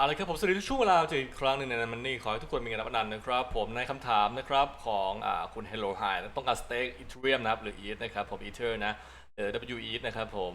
เอาละครับผมสวัสดีทุกช่วงเวลาจะอีกครั้งหนึ่งในมันนี่ขอให้ทุกคนมีเงินรับนันนะครับผมในคำถามนะครับของอคุณ Hello Hi ต้องการสเต็กอีเทเรียมนะครับหรือ ETH นะครับผม Ether นะเออ W e t นะครับผม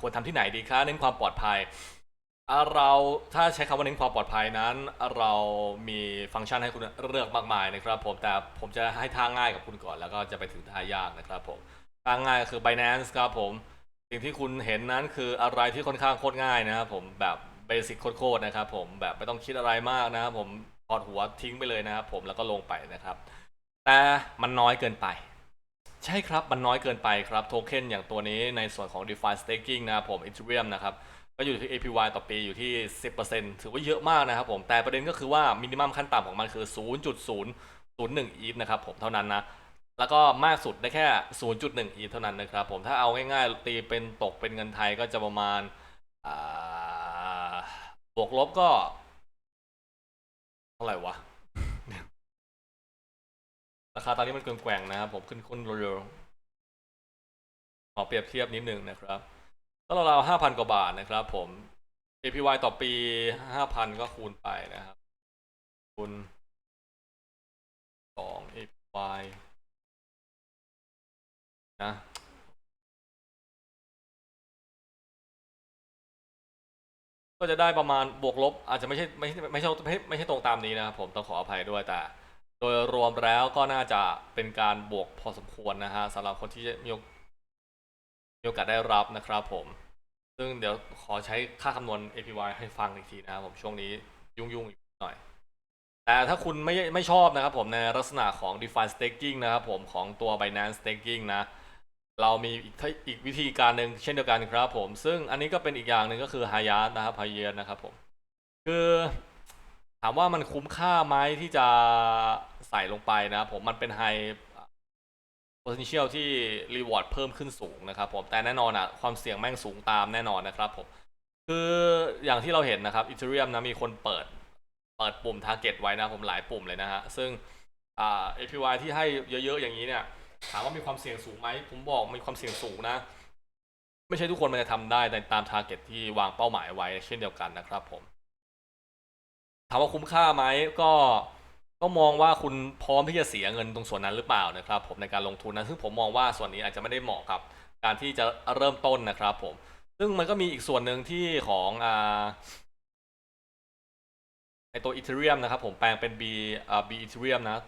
ควรทำที่ไหนดีคะเน้นความปลอดภัยเราถ้าใช้คำว่าเน้นความปลอดภัยนั้น เรามีฟังก์ชันให้คุณเลือกมากมายนะครับผมแต่ผมจะให้ทางง่ายกับคุณก่อนแล้วก็จะไปถึงท่ายากนะครับผมทางง่ายก็คือ Binance ครับผมสิ่งที่คุณเห็นนั้นคืออะไรที่ค่อนข้างโคตรง่ายนะครับผมแบบ เบสิกโคตรๆนะครับผมแบบไม่ต้องคิดอะไรมากนะครับผมถอดหัวทิ้งไปเลยนะครับผมแล้วก็ลงไปนะครับ แต่มันน้อยเกินไป ใช่ครับมันน้อยเกินไปครับโทเค็นอย่างตัวนี้ในส่วนของ DeFi Staking นะครับผม Ethereum นะครับก็อยู่ที่ APY ต่อปีอยู่ที่ 10%ถือว่าเยอะมากนะครับผมแต่ประเด็นก็คือว่ามินิมัมขั้นต่ำของมันคือ 0.001 ETH นะครับผมเท่านั้นนะแล้วก็มากสุดได้แค่ 0.1 ETH เท่านั้นนะครับผมถ้าเอาง่ายๆตีเป็นตกเป็นเงินไทยก็จะประมาณอ่า บวกลบก็เท่าไหร่วะ ราคาตอนนี้มันเกินแกว่งนะครับ ผมขึ้นขึ้นเร็วๆขอเปรียบเทียบนิดนึงนะครับก็ราวๆห้าพันกว่าบาทนะครับผม APY ต่อปีห้าพันก็คูณไปนะครับ คูณสอง APY นะ ก็จะได้ประมาณบวกลบ อาจจะไม่ใช่ไม่ใช่ไม่ใช่ไม่ใช่ไม่ใช่ตรงตามนี้นะครับผมต้องขออภัยด้วยแต่ โดยรวมแล้วก็น่าจะเป็นการบวกพอสมควรนะฮะสำหรับคนที่มีมีโอกาสได้รับนะครับผม ซึ่งเดี๋ยวขอใช้ค่าคำนวณ APY ให้ฟังอีกทีนะครับผมช่วงนี้ยุ่งๆอยู่หน่อย แต่ถ้าคุณไม่ไม่ชอบนะครับผมในลักษณะของ d e f i n Staking นะครับผมของตัว Binance Staking นะ เรามีอีกอีกวิธีการหนึ่งเช่นเดียวกันครับผม ซึ่งอันนี้ก็เป็นอีกอย่างหนึ่งก็คือ h y a t นะครับ h y a t นนะครับผม คือถามว่ามันคุ้มค่าไหมที่จะใส่ลงไปนะผมมันเป็น High potential ที่ reward เพิ่มขึ้นสูงนะครับผมแต่แน่นอนอะความเสี่ยงแม่งสูงตามแน่นอนนะครับผม คืออย่างที่เราเห็นนะครับ Ethereum นะมีคนเปิดเปิดปุ่ม target ไว้นะผมหลายปุ่มเลยนะฮะ ซึ่งอ่า APY ที่ให้เยอะๆอย่างนี้เนี่ย ถามว่ามีความเสี่ยงสูงไหมผมบอกมีความเสี่ยงสูงนะ ไม่ใช่ทุกคนมันจะทำได้ในตาม target ที่วางเป้าหมายไว้เช่นเดียวกันนะครับผม ถามว่าคุ้มค่าไหมก็ก็มองว่าคุณพร้อมที่จะเสียเงินตรงส่วนนั้นหรือเปล่านะครับ ผมในการลงทุนนะซึ่งผมมองว่าส่วนนี้อาจจะไม่ได้เหมาะกับการที่จะเริ่มต้นนะครับ ผม ซึ่งมันก็มีอีกส่วนหนึ่งที่ของอ่าไอตัว Ethereum นะครับผมแปลงเป็น B อ่า B Ethereum นะ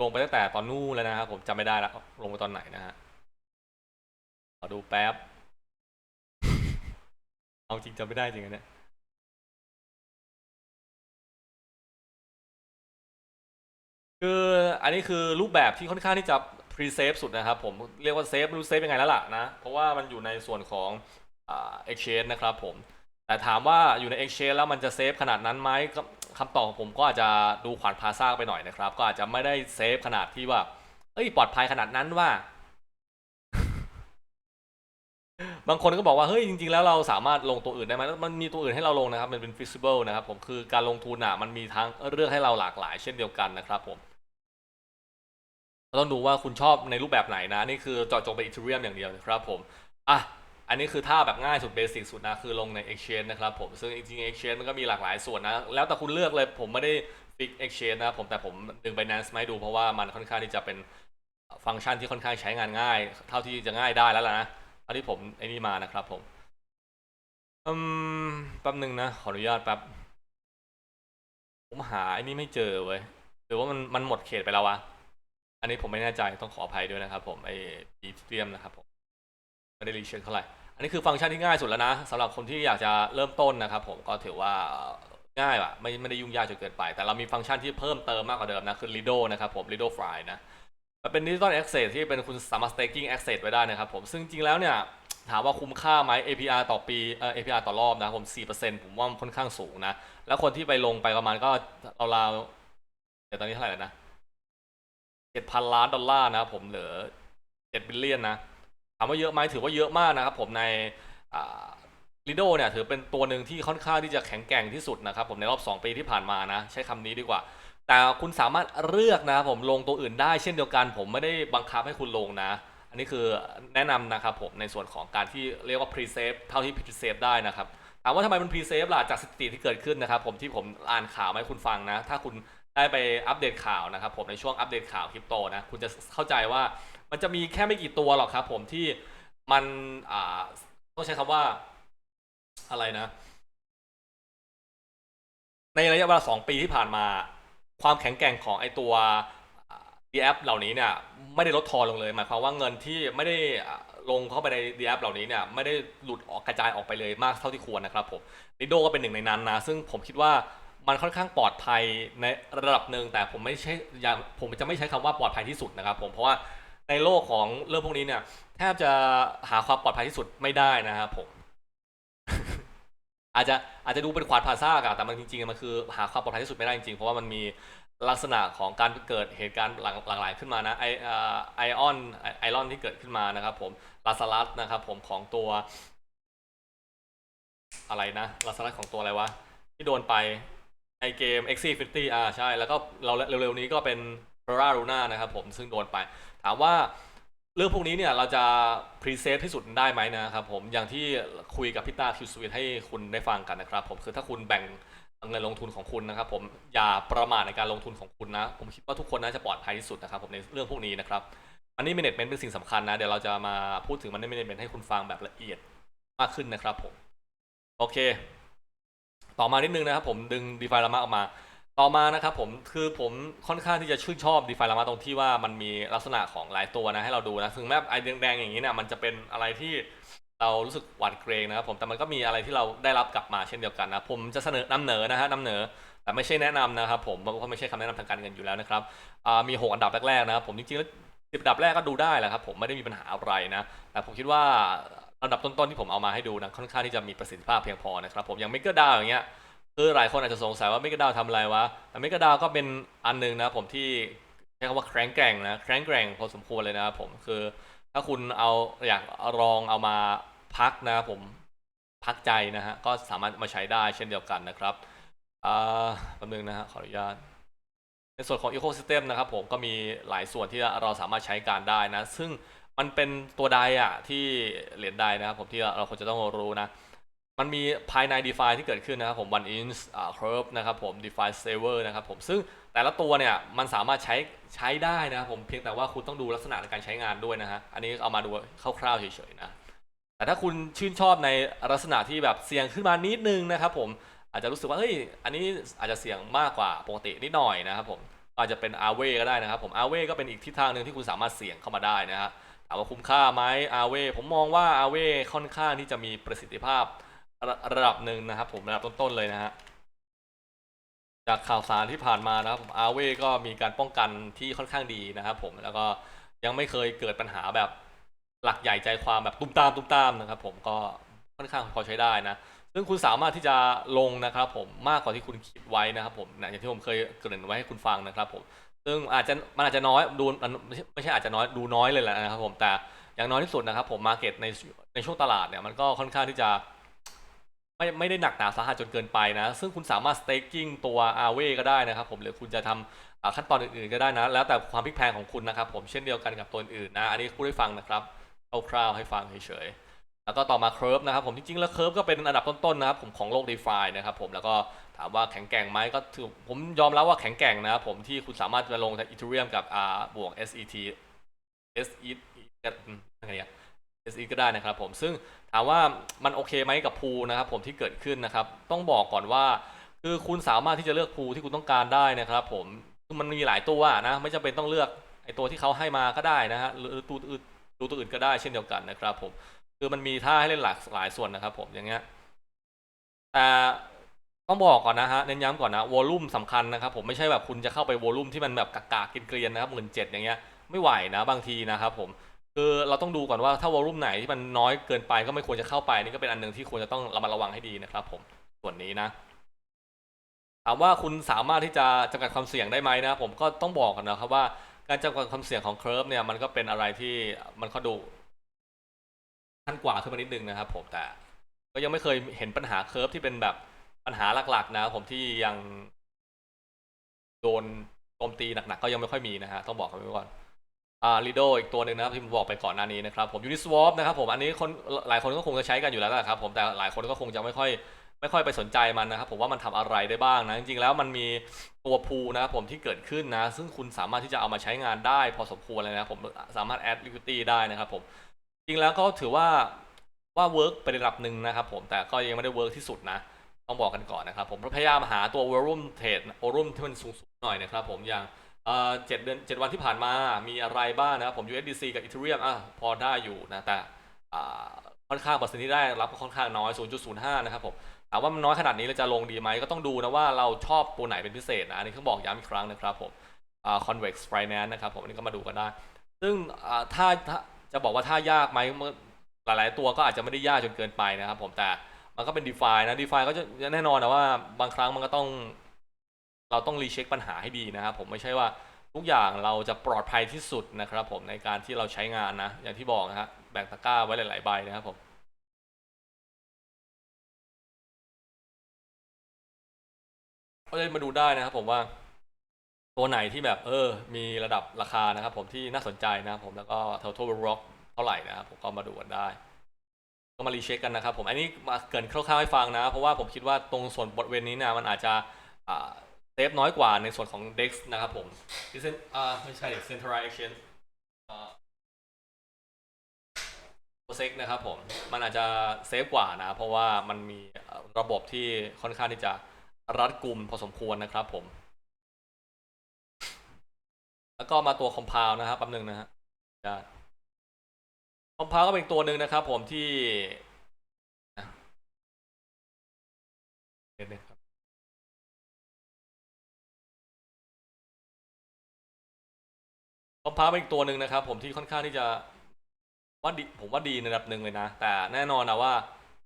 ลงไปตั้งแต่ตอนนู้นแล้วนะครับผมจำไม่ได้แล้วลงไปตอนไหนนะฮะขอดูแป๊บ เอาจริงจำไม่ได้จริงอันเนี่ยคืออันนี้คือรูปแบบที่ค่อนข้างที่จะ pre save สุดนะครับผมเรียกว่าเซฟไม่รู้เซฟยังไงแล้วล่ะนะ เพราะว่ามันอยู่ในส่วนของอ่า exchange นะครับผมแต่ถามว่าอยู่ใน exchange แล้วมันจะเซฟขนาดนั้นไหมก็ คำตอบของผมก็อาจจะดูขวานพาซ่าไปหน่อยนะครับ ก็อาจจะไม่ได้เซฟขนาดที่ว่า เอ้ยปลอดภัยขนาดนั้นว่า บางคนก็บอกว่าเฮ้ยจริง ๆ แล้วเราสามารถลงตัวอื่นได้ไหมมันมีตัวอื่นให้เราลงนะครับ มันเป็น feasible นะครับ ผมคือการลงทุนอะมันมีทั้งเลือกให้เราหลากหลาย เช่นเดียวกันนะครับ ผมเราต้องดูว่าคุณชอบในรูปแบบไหนนะ นี่คือเจาะจงไป Ethereum อย่างเดียวนะครับ ผมอะ อันนี้คือท่าแบบง่ายสุดเบสิกสุดนะคือลงใน Exchange นะครับผมซึ่งจริงๆ Exchange มันก็มีหลากหลายส่วนนะ แล้วแต่คุณเลือกเลยผมไม่ได้ฟิก Exchange นะผมแต่ผมดึง Binance มาให้ดูเพราะว่ามันค่อนข้างที่จะเป็นฟังก์ชันที่ค่อนข้างใช้งานง่าย เท่าที่จะง่ายได้แล้วล่ะนะเท่าที่ผมไอ้นี่มานะครับผมอืมแป๊บหนึ่งนะขออนุญาตแป๊บผมหาไอ้นี่ไม่เจอเว้ยหรือว่ามันมันหมดเขตไปแล้ววะอันนี้ผมไม่แน่ใจต้องขออภัยด้วยนะครับผมไอ้อีเทียมนะครับผม ไม่ได้รีเช็คเท่าไหร่ อันนี้คือฟังก์ชันที่ง่ายสุดแล้วนะสำหรับคนที่อยากจะเริ่มต้นนะครับผมก็ถือว่าง่ายอะไม่ไม่ได้ยุ่งยากจนเกินไป แต่เรามีฟังก์ชันที่เพิ่มเติมมากกว่าเดิมนะคือ Lido นะครับผม Lido Fry นะมันเป็น Digital Access ที่เป็นคุณสามารถ staking access ไว้ได้นะครับผมซึ่งจริงแล้วเนี่ยถามว่าคุ้มค่าไหม APR ต่อปีเอ่อ APR ต่อรอบนะครับผม 4%ผมว่ามันค่อนข้างสูงนะ แล้วคนที่ไปลงไปประมาณก็ราวๆเดี๋ยวตอนนี้เท่าไหร่แล้วนะ 7,000 ล้านดอลลาร์นะผมเหลือ 7 บิลเลียนนะ ถามว่าเยอะไหมถือว่าเยอะมากนะครับผมในลิโดเนี่ยถือเป็นตัวหนึ่งที่ค่อนข้างที่จะแข็งแกร่งที่สุดนะครับผมในรอบ 2 ปีที่ผ่านมานะใช้คำนี้ดีกว่า แต่คุณสามารถเลือกนะครับผมลงตัวอื่นได้เช่นเดียวกัน ผมไม่ได้บังคับให้คุณลงนะ อันนี้คือแนะนำนะครับผมในส่วนของการที่เรียกว่า pre save เท่าที่ pre save ได้นะครับถามว่าทำไมมันพรีเซฟล่ะจากสถิติที่เกิดขึ้นนะครับผมที่ผมอ่านข่าวมาให้คุณฟังนะ ถ้าคุณ ได้ไปอัปเดตข่าวนะครับผมในช่วงอัปเดตข่าวคริปโตนะคุณจะเข้าใจว่ามันจะมีแค่ไม่กี่ตัวหรอกครับผมที่มันอ่าต้องใช้คำว่าอะไรนะ ในระยะเวลาสองปีที่ผ่านมา ความแข็งแกร่งของไอตัวดีแอปเหล่านี้เนี่ยไม่ได้ลดทอนลงเลยหมายความว่าเงินที่ไม่ได้ลงเข้าไปในดีแอปเหล่านี้เนี่ยไม่ได้หลุดออกกระจายออกไปเลยมากเท่าที่ควรนะครับผมลิโดก็เป็นหนึ่งในนั้นนะซึ่งผมคิดว่า มันค่อนข้างปลอดภัยในระดับหนึ่งแต่ผมไม่ใช่อย่าผมจะไม่ใช้คำว่าปลอดภัยที่สุดนะครับ ผมเพราะว่าในโลกของเรื่องพวกนี้เนี่ยแทบจะหาความปลอดภัยที่สุดไม่ได้นะครับผม อาจจะอาจจะดูเป็นขวานผ่าซากอะแต่มันจริงๆมันคือหาความปลอดภัยที่สุดไม่ได้จริงๆเพราะว่ามันมีลักษณะของการเกิดเหตุการณ์หลากหลายขึ้นมานะไอออไอออนไอรอนที่เกิดขึ้นมานะครับ ผมลาซารัสนะครับ ผมของตัว อะไรนะลาซารัสของตัวอะไรวะที่โดนไป ในเกม x อ50อ่าใช่ แล้วก็เราเร็วๆนี้ก็เป็น r a r a Luna นะครับผมซึ่งโดนไป ถามว่าเรื่องพวกนี้เนี่ยเราจะพรีเซฟที่สุดได้ไหมนะครับผมอย่างที่คุยกับพี่ตาคิวสวิตให้คุณได้ฟังกันนะครับผมคือถ้าคุณแบ่งเงินลงทุนของคุณนะครับผมอย่าประมาทในการลงทุนของคุณนะ ผมคิดว่าทุกคนน่าจะปลอดภัยที่สุดนะครับผมในเรื่องพวกนี้นะครับมันนี่ management เป็นสิ่งสำคัญนะ เดี๋ยวเราจะมาพูดถึงมันนี่ management ให้คุณฟังแบบละเอียดมากขึ้นนะครับผม โอเค ต่อมานิดนึงนะครับผมดึง d e f i ลามาออกมา ต่อมานะครับผมคือผมค่อนข้างที่จะชื่นชอบ d e f i ลามาตรงที่ว่ามันมีลักษณะของหลายตัวนะให้เราดูนะถึงแม้ไอแดงๆอย่างนี้เนี่ยมันจะเป็นอะไรที่เรารู้สึกหวาดเกรงนะครับผมแต่มันก็มีอะไรที่เราได้รับกลับมาเช่นเดียวกันนะผมจะเสนอนำเหนอนะฮะนำเหนอแต่ไม่ใช่แนะนำนะครับผมเพราะไม่ใช่คำแนะนำทางการเงินอยู่แล้วนะครับมีหกอันดับแรกๆนะครับผมจริงๆแล้วสิบอันดับแรกก็ดูได้แหละครับผมไม่ได้มีปัญหาอะไรนะแต่ผมคิดว่า อันดับต้นๆที่ผมเอามาให้ดูนะค่อนข้างที่จะมีประสิทธิภาพเพียงพอนะครับผมอย่างเมกะดาวอย่างเงี้ยคือหลายคนอาจจะสงสัยว่าเมกะดาวทำอะไรวะแต่เมกะดาวก็เป็นอันหนึ่งนะผมที่ใช้คำว่าแข็งแกร่งนะแข็งแกร่งพอสมควรเลยนะครับผมคือ ถ้าคุณเอาอยากลองเอามาพักนะครับผมพักใจนะฮะก็สามารถมาใช้ได้เช่นเดียวกันนะครับอ่าแป๊บนึงนะฮะขออนุญาตในส่วนของ Ecosystem นะครับผมก็มีหลายส่วนที่เราสามารถใช้การได้นะ ซึ่ง มันเป็นตัวใดอะที่เหรียญใดนะครับผมที่เราควรจะต้องรู้นะ มันมีภายใน DeFi ที่เกิดขึ้นนะครับผม One Inch Curve นะครับผม DeFi Saver นะครับผมซึ่งแต่ละตัวเนี่ยมันสามารถใช้ใช้ได้นะครับผมเพียงแต่ว่าคุณต้องดูลักษณะในการใช้งานด้วยนะฮะอันนี้เอามาดูคร่าวๆเฉยๆนะแต่ถ้าคุณชื่นชอบในลักษณะที่แบบเสี่ยงขึ้นมานิดนึงนะครับผมอาจจะรู้สึกว่าเฮ้ยอันนี้อาจจะเสี่ยงมากกว่าปกตินิดหน่อยนะครับผมอาจจะเป็นอาเวก็ได้นะครับผมอาเวก็เป็นอีกทิศทางหนึ่งที่คุณสามารถเสี่ยงเข้ามาได้นะฮะ ถามว่าคุ้มค่าไหมอาเวผมมองว่าอาเวค่อนข้างที่จะมีประสิทธิภาพระระดับหนึ่งนะครับผมระดับต้นๆเลยนะฮะจากข่าวสารที่ผ่านมานะครับอาเวก็มีการป้องกันที่ค่อนข้างดีนะครับผมแล้วก็ยังไม่เคยเกิดปัญหาแบบหลักใหญ่ใจความแบบตุ้มตามตุ้มตามนะครับผมก็ค่อนข้างพอใช้ได้นะ ซึ่งคุณสามารถที่จะลงนะครับผมมากกว่าที่คุณคิดไว้นะครับผมนะอย่างที่ผมเคยเกริ่นไว้ให้คุณฟังนะครับผม ซึ่งอาจจะมันอาจจะน้อยดูไม่ใช่อาจจะน้อยดูน้อยเลยแหละนะครับผมแต่อย่างน้อยที่สุดนะครับผมมาเก็ตในในช่วงตลาดเนี่ยมันก็ค่อนข้างที่จะไม่ไม่ได้หนักหนาสาหัสจนเกินไปนะ ซึ่งคุณสามารถ staking ตัวอาเวก็ได้นะครับผมหรือคุณจะทำอ่าขั้นตอนอื่นๆก็ได้นะ แล้วแต่ความพลิกแพงของคุณนะครับผมเช่นเดียวกันกับตัวอื่นนะ อันนี้พูดให้ฟังนะครับคร่าวๆให้ฟังเฉยๆ แล้วก็ต่อมาเคิร์ฟนะครับผมจริงๆแล้วเคิร์ฟก็เป็นอันดับต้นๆนะครับผมของโลก d e f i นะครับผมแล้วก็ถามว่าแข็งแกร่งไหมก็ถือผมยอมรับว่าแข็งแกร่งนะครับผมที่คุณสามารถจะลงจากอีเทเรียมกับอ่าบวก SET SE ก็ยังไงอะ SE ก็ได้นะครับผมซึ่งถามว่ามันโอเคไหมกับพูนะครับผมที่เกิดขึ้นนะครับต้องบอกก่อนว่า คือคุณสามารถที่จะเลือกพูที่คุณต้องการได้นะครับผมมันมีหลายตัวนะไม่จำเป็นต้องเลือกไอตัวที่เขาให้มาก็ได้นะฮะหรือตัวอื่นตัวอื่นก็ได้เช่นเดียวกันนะครับผม คือมันมีท่าให้เล่นหลากหลายส่วนนะครับ ผมอย่างเงี้ยแต่ต้องบอกก่อนนะฮะเน้นย้ำก่อนนะวอลลุ่มสำคัญนะครับ ผมไม่ใช่แบบคุณจะเข้าไปวอลลุ่มที่มันแบบกากๆกินเกลียนนะครับหมื่นเจ็ดอย่างเงี้ยไม่ไหวนะบางทีนะครับ ผมคือเราต้องดูก่อนว่าถ้าวอลลุ่มไหนที่มันน้อยเกินไปก็ไม่ควรจะเข้าไปนี่ก็เป็นอันหนึ่งที่ควรจะต้องระมัดระวังให้ดีนะครับ ผมส่วนนี้นะถามว่าคุณสามารถที่จะจำกัดความเสี่ยงได้ไหมนะ ผมก็ต้องบอกกันนะครับว่าการจำกัดความเสี่ยงของเคอร์ฟเนี่ยมันก็เป็นอะไรที่มันเขาดู ขั้นกว่าขึ้นมานิดนึงนะครับผมแต่ ก็ยังไม่เคยเห็นปัญหาเคอร์ฟที่เป็นแบบปัญหาหลักๆนะครับผมที่ยังโดนโจมตีหนักๆก็ยังไม่ค่อยมีนะฮะต้องบอกกันไว้ก่อนอ่าลีโดอีกตัวหนึ่งนะครับที่ผมบอกไปก่อนหน้านี้นะครับผมยูนิสวอปนะครับผมอันนี้คนหลายคนก็คงจะใช้กันอยู่แล้วแหละครับผมแต่หลายคนก็คงจะไม่ค่อยไม่ค่อยไปสนใจมันนะครับผมว่ามันทำอะไรได้บ้างนะจริงๆแล้วมันมีตัวพูนะครับผมที่เกิดขึ้นนะ ซึ่งคุณสามารถที่จะเอามาใช้งานได้พอสมควรเลยนะผมสามารถ add liquidity ได้นะครับผม จริงแล้วก็ถือว่าว่าเวิร์กไประดับหนึ่งนะครับผมแต่ก็ยังไม่ได้เวิร์กที่สุดนะ ต้องบอกกันก่อนนะครับผมพยายามหาตัววอลุ่มเทรดวอลุ่มที่มันสูงๆหน่อยนะครับผมอย่างเจ็ดเดือนเจ็ดวันที่ผ่านมามีอะไรบ้างนะครับผม USDC กับ Ethereum อะพอได้อยู่นะแต่ค่อนข้างเปอร์เซ็นต์ที่ได้รับค่อนข้างน้อย 0.05 นะครับผมถามว่ามันน้อยขนาดนี้เราจะลงดีไหมก็ต้องดูนะว่าเราชอบตัวไหนเป็นพิเศษนะ อันนี้ต้องบอกย้ำอีกครั้งนะครับผมอ่า convex finance นะครับผมอันนี้ก็มาดูกันได้ ซึ่งถ้า จะบอกว่าถ้ายากไหมเมื่อหลาย ๆ ตัวก็อาจจะไม่ได้ยากจนเกินไปนะครับผมแต่มันก็เป็น d e f i นะ d e f i ก็จะแน่นอนนะว่าบางครั้งมันก็ต้อง เราต้องรีเช็คปัญหาให้ดีนะครับผมไม่ใช่ว่าทุกอย่างเราจะปลอดภัยที่สุดนะครับ ผมในการที่เราใช้งานนะ อย่างที่บอกนะฮะแบ่งตะกร้าไว้หลาย ๆ ใบนะครับผมก็เลยมาดูได้นะครับผมว่า ตัวไหนที่แบบเออ มีระดับราคานะครับ ผมที่น่าสนใจนะครับผมแล้วก็ total rock เท่าไหร่นะครับผมก็มาดูกันได้ ก็มารีเช็คกันนะครับ ผมอันนี้มาเกินคร่าวๆให้ฟังนะ เพราะว่าผมคิดว่าตรงส่วนบทเวนนี้นี่ยมันอาจจะเซฟน้อยกว่าในส่วนของ DEX นะครับผมที่เซนอ่าไม่ใช่ Centralized Exchange อ่าเซ็กนะครับผมมันอาจจะเซฟกว่านะ เพราะว่ามันมีระบบที่ค่อนข้างที่จะรัดกลุ่มพอสมควรนะครับผม แล้วก็มาตัวคอม p พาวนะครับแป๊บหนึงนะฮะคอม p พาวก็เป็นตัวหนึ่งนะครับ ผมที่เดี๋ยวนะครับคอม p พาวเป็นอีกตัวหนึ่งนะครับ ผมที่ค่อนข้างที่จะว่าดีผมว่าดีในระดับหนึ่งเลยนะ แต่แน่นอนนะว่า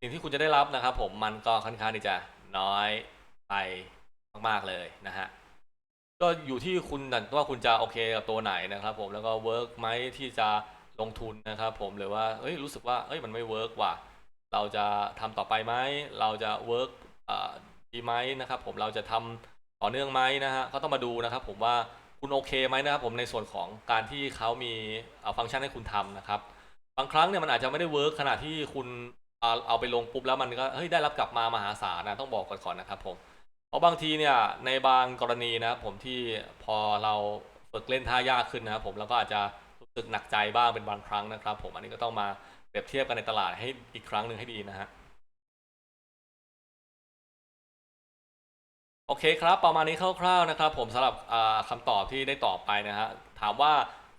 สิ่งที่คุณจะได้รับนะครับ ผมมันก็ค่อนข้างที่จะน้อยไปมากๆเลยนะฮะ ก็อยู่ที่คุณนั่นว่าคุณจะโอเคกับตัวไหนนะครับผมแล้วก็เวิร์กไหมที่จะลงทุนนะครับผมหรือว่าเอ้ยรู้สึกว่าเอ้ยมันไม่เวิร์กว่ะเราจะทำต่อไปไหมเราจะเวิร์กดีไหมนะครับผมเราจะทำต่อเนื่องไหมนะฮะก็ต้องมาดูนะครับผมว่าคุณโอเคไหมนะครับผมในส่วนของการที่เขามีเอาฟังก์ชันให้คุณทำนะครับบางครั้งเนี่ยมันอาจจะไม่ได้เวิร์กขณะที่คุณเอาเอาไปลงปุ๊บแล้วมันก็เฮ้ยได้รับกลับมามหาศาลนะต้องบอกก่อนก่อนนะครับผม ราะบางทีเนี่ยในบางกรณีนะครับผมที่พอเราฝึกเล่นท่ายากขึ้นนะครับผมเราก็อาจจะรู้สึกหนักใจบ้างเป็นบางครั้งนะครับ ผมอันนี้ก็ต้องมาเปรียบเทียบกันในตลาดให้อีกครั้งหนึ่งให้ดีนะฮะโอเคครับ ประมาณนี้คร่าวๆนะครับ ผมสำหรับอ่าคำตอบที่ได้ตอบไปนะฮะถามว่า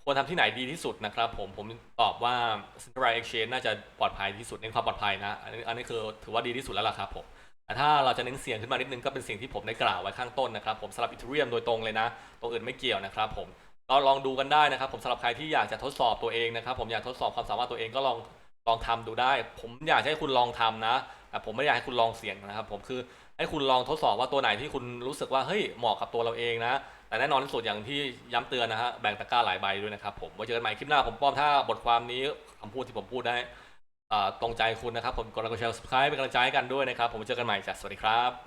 ควรทำที่ไหนดีที่สุดนะครับ ผมผมตอบว่า Central Exchange น่าจะปลอดภัยที่สุดเน้นความปลอดภัยนะอันนี้อันนี้คือถือว่าดีที่สุดแล้วล่ะครับผม ถ้าเราจะเน้นเสียงขึ้นมานิดนึงก็เป็นสิ่งที่ผมได้กล่าวไว้ข้างต้นนะครับผมสำหรับ Ethereum โดยตรงเลยนะตรงอื่นไม่เกี่ยวนะครับผมเราลองดูกันได้นะครับ ผมสำหรับใครที่อยากจะทดสอบตัวเองนะครับ ผมอยากทดสอบความสามารถตัวเองก็ลองลองทำดูได้ ผมอยากให้คุณลองทำนะแต่ผมไม่อยากให้คุณลองเสี่ยงนะครับผมคือให้คุณลองทดสอบว่าตัวไหนที่คุณรู้สึกว่าเฮ้ยเหมาะกับตัวเราเองนะ แต่แน่นอนที่สุดอย่างที่ย้ำเตือนนะฮะแบ่งตะกร้าหลายใบด้วยนะครับผมไว้เจอกันใหม่คลิปหน้าผมป้อมถ้าบทความนี้คำพูดที่ผมพูดได้ ตรงใจคุณนะครับ ผมกดไลค์กดแชร์ subscribe เป็นกำลังใจให้กันด้วยนะครับ ผมเจอกันใหม่จ้ะสวัสดีครับ